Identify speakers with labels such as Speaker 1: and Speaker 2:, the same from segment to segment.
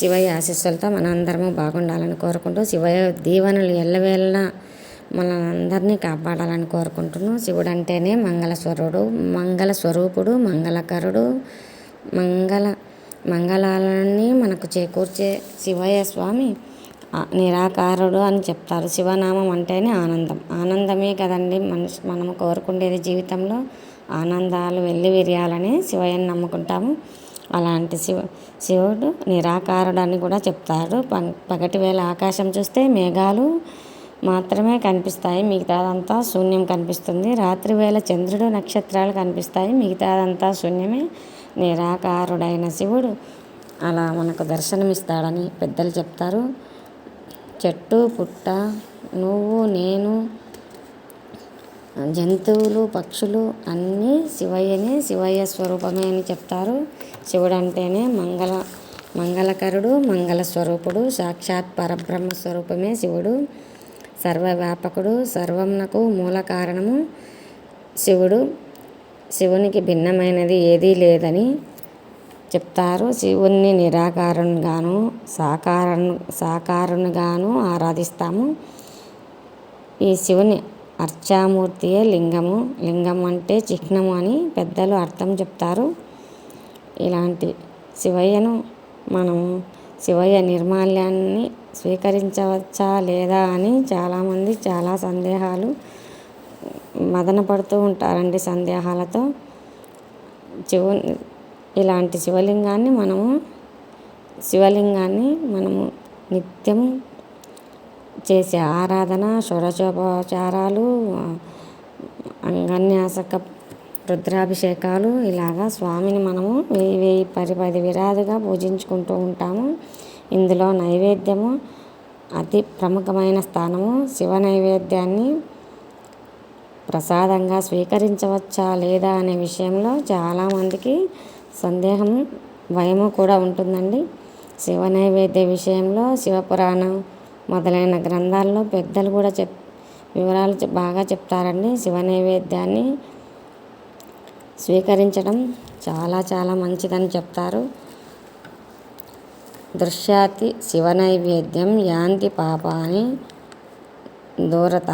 Speaker 1: శివయ్య ఆశీస్సులతో మనందరము బాగుండాలని కోరుకుంటూ శివయ్య దీవెనలు ఎల్లవేళలా మనందరినీ కాపాడాలని కోరుకుంటున్నాను శివుడు అంటేనే మంగళస్వరుడు మంగళ స్వరూపుడు మంగళకరుడు మంగళ మంగళాలన్నీ మనకు చేకూర్చే శివయ్య స్వామి నిరాకారుడు అని చెప్తారు. శివనామం అంటేనే ఆనందం. ఆనందమే కదండి మనిషి మనము కోరుకునేది జీవితంలో ఆనందాలు వెళ్ళి విరియాలని శివయ్యని నమ్ముకుంటాము. అలాంటి శివ శివుడు నిరాకారుడు అని కూడా చెప్తారు పగటి వేళ ఆకాశం చూస్తే మేఘాలు మాత్రమే కనిపిస్తాయి. మిగతాదంతా శూన్యం కనిపిస్తుంది. రాత్రి వేళ చంద్రుడు నక్షత్రాలు కనిపిస్తాయి. మిగతాదంతా శూన్యమే. నిరాకారుడైన శివుడు అలా మనకు దర్శనమిస్తాడని పెద్దలు చెప్తారు. చెట్టు పుట్ట నువ్వు నేను జంతువులు పక్షులు అన్నీ శివయ్యనే శివయ్య స్వరూపమే అని చెప్తారు. శివుడు అంటేనే మంగళ మంగళకరుడు మంగళ స్వరూపుడు సాక్షాత్ పరబ్రహ్మ స్వరూపమే శివుడు. సర్వవ్యాపకుడు సర్వంనకు మూల కారణము శివుడు. శివునికి భిన్నమైనది ఏదీ లేదని చెప్తారు. శివుణ్ణి నిరాకారునిగాను సాకారం సాకారునిగాను ఆరాధిస్తాము. ఈ శివుని అర్చామూర్తియే లింగము. లింగం అంటే చిహ్నము అని పెద్దలు అర్థం చెప్తారు. ఇలాంటి శివయ్యను మనము శివయ్య నిర్మాల్యాన్ని స్వీకరించవచ్చా లేదా అని చాలామంది చాలా సందేహాలు మదన పడుతూ ఉంటారండి సందేహాలతో. శివు ఇలాంటి శివలింగాన్ని మనము శివలింగాన్ని మనము నిత్యం చేసే ఆరాధన షోడశోపచారాలు అంగన్యాసక రుద్రాభిషేకాలు ఇలాగా స్వామిని మనము వెయ్యి వెయ్యి పది పది విరాదుగా పూజించుకుంటూ ఉంటాము. ఇందులో నైవేద్యము అతి ప్రముఖమైన స్థానము శివ నైవేద్యాన్ని ప్రసాదంగా స్వీకరించవచ్చా లేదా అనే విషయంలో చాలామందికి సందేహం భయము కూడా ఉంటుందండి. శివ నైవేద్య విషయంలో శివపురాణం మొదలైన గ్రంథాల్లో పెద్దలు కూడా చెప్ వివరాలు బాగా చెప్తారండి. శివ నైవేద్యాన్ని స్వీకరించడం చాలా చాలా మంచిదని చెప్తారు. దృశ్యాతి శివ నైవేద్యం యాంతి పాపాని దూరత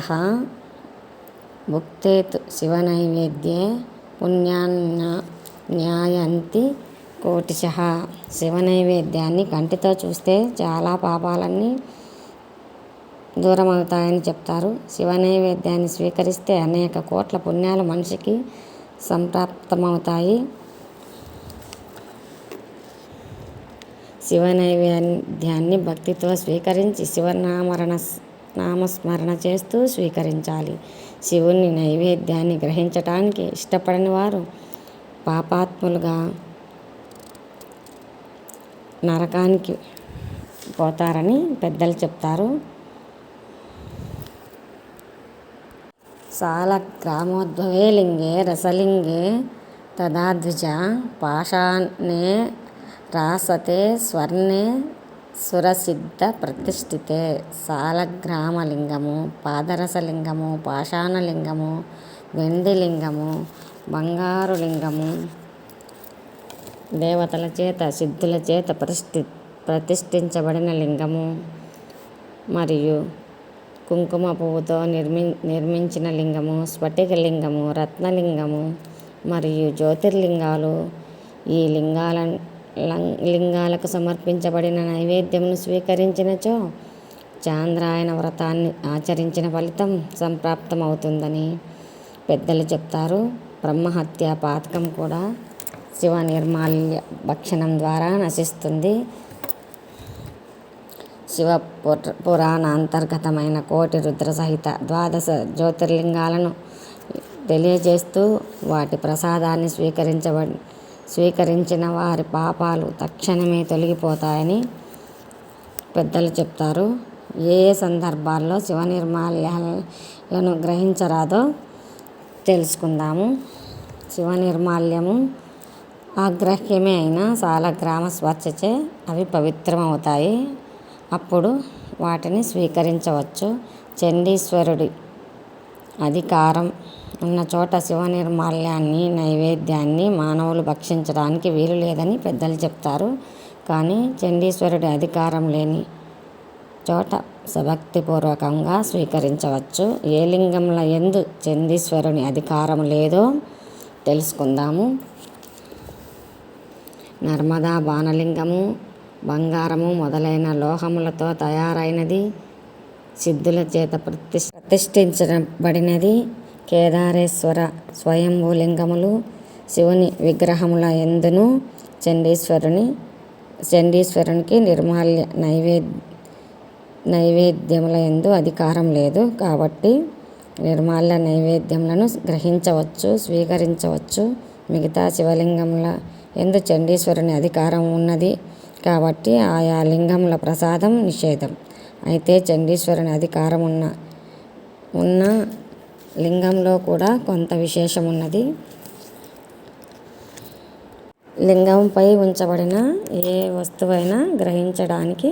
Speaker 1: భుక్తేతు శివ నైవేద్యే పుణ్యాన్న న్యాయంతి కోటిశ. శివ నైవేద్యాన్ని కంటితో చూస్తే చాలా పాపాలన్నీ దూరం అవుతాయని చెప్తారు. శివ నైవేద్యాన్ని స్వీకరిస్తే అనేక కోట్ల పుణ్యాలు మనిషికి సంప్రాప్తమవుతాయి. శివ నైవేద్యాన్ని భక్తితో స్వీకరించి శివనామరణ నామస్మరణ చేస్తూ స్వీకరించాలి. శివుని నైవేద్యాన్ని గ్రహించటానికి ఇష్టపడని వారు పాపాత్ములుగా నరకానికి పోతారని పెద్దలు చెప్తారు. సాలగ్రామోద్భవే లింగే రసలింగే తదాద్విజ పాషాణే రాసతే స్వర్ణే సురసిద్ధ ప్రతిష్ఠితే సాలగ్రామలింగము పాదరసలింగము పాషాణలింగము వెండి లింగము బంగారు లింగము దేవతల చేత సిద్ధుల చేత ప్రతిష్ఠి ప్రతిష్ఠించబడిన లింగము। మరియు కుంకుమ పువ్వుతో నిర్మి నిర్మించిన లింగము స్ఫటిక లింగము రత్నలింగము మరియు జ్యోతిర్లింగాలు. ఈ లింగాల లింగాలకు సమర్పించబడిన నైవేద్యమును స్వీకరించినచో చాంద్రాయన వ్రతాన్ని ఆచరించిన ఫలితం సంప్రాప్తమవుతుందని పెద్దలు చెప్తారు. బ్రహ్మహత్య పాతకం కూడా శివ నిర్మాల్య భక్షణం ద్వారా నశిస్తుంది. శివ పురాణ అంతర్గతమైన కోటి రుద్ర సహిత ద్వాదశ జ్యోతిర్లింగాలను తెలియజేస్తూ వాటి ప్రసాదాన్ని స్వీకరించబ స్వీకరించిన వారి పాపాలు తక్షణమే తొలగిపోతాయని పెద్దలు చెప్తారు. ఏ ఏ సందర్భాల్లో శివ నిర్మాల్యాలను గ్రహించరాదో తెలుసుకుందాము. శివ నిర్మాల్యము ఆగ్రహ్యమే అయినా సాలగ్రామ స్వచ్ఛచే అవి పవిత్రమవుతాయి. అప్పుడు వాటిని స్వీకరించవచ్చు. చండీశ్వరుడి అధికారం ఉన్న చోట శివ నిర్మాల్యాన్ని నైవేద్యాన్ని మానవులు భక్షించడానికి వీలు లేదని పెద్దలు చెప్తారు. కానీ చండీశ్వరుడి అధికారం లేని చోట సభక్తిపూర్వకంగా స్వీకరించవచ్చు. ఏ లింగంల ఎందు చండీశ్వరుని అధికారం లేదో తెలుసుకుందాము. నర్మదా బాణలింగము బంగారము మొదలైన లోహములతో తయారైనది సిద్ధుల చేత ప్రతిష్ ప్రతిష్ఠించబడినది. కేదారేశ్వర స్వయంభూలింగములు శివుని విగ్రహముల ఎందును చండీశ్వరుని చండీశ్వరునికి నిర్మాల్య నైవేద్య నైవేద్యముల ఎందు అధికారం లేదు కాబట్టి నిర్మాల్య నైవేద్యములను గ్రహించవచ్చు స్వీకరించవచ్చు. మిగతా శివలింగముల ఎందు చండీశ్వరుని అధికారం ఉన్నది. కాబట్టి ఆయా లింగముల ప్రసాదం నిషేధం. అయితే చండీశ్వరుని అధికారం ఉన్న ఉన్న లింగంలో కూడా కొంత విశేషం ఉన్నది లింగంపై ఉంచబడిన ఏ వస్తువైనా గ్రహించడానికి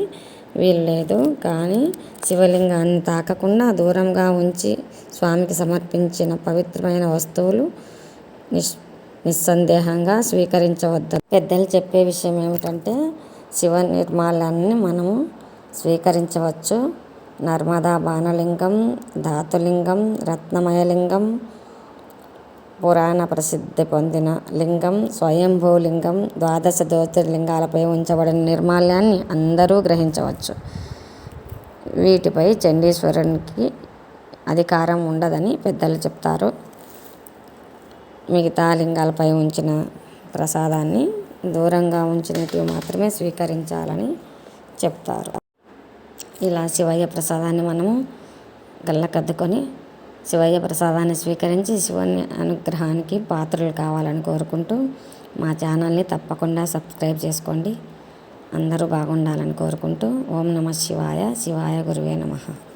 Speaker 1: వీల్లేదు. కానీ శివలింగాన్ని తాకకుండా దూరంగా ఉంచి స్వామికి సమర్పించిన పవిత్రమైన వస్తువులు నిస్ నిస్సందేహంగా స్వీకరించవద్దు. పెద్దలు చెప్పే విషయం ఏమిటంటే శివ నిర్మాలాన్ని మనము స్వీకరించవచ్చు. నర్మదా బాణలింగం ధాతులింగం రత్నమయలింగం పురాణ ప్రసిద్ధి పొందిన లింగం స్వయంభూలింగం ద్వాదశ జ్యోతిర్లింగాలపై ఉంచబడిన నిర్మాల్యాన్ని అందరూ గ్రహించవచ్చు. వీటిపై చండీశ్వరునికి అధికారం ఉండదని పెద్దలు చెప్తారు. మిగతా లింగాలపై ఉంచిన ప్రసాదాన్ని దూరంగా ఉంచినట్లు మాత్రమే స్వీకరించాలని చెప్తారు. ఇలా శివయ్య ప్రసాదాన్ని మనము గల్లకద్దుకొని శివయ్య ప్రసాదాన్ని స్వీకరించి శివుని అనుగ్రహానికి పాత్రలు కావాలని కోరుకుంటూ మా ఛానల్ని తప్పకుండా సబ్స్క్రైబ్ చేసుకోండి. అందరూ బాగుండాలని కోరుకుంటూ ఓం నమ శివాయ శివాయ గురువే నమః.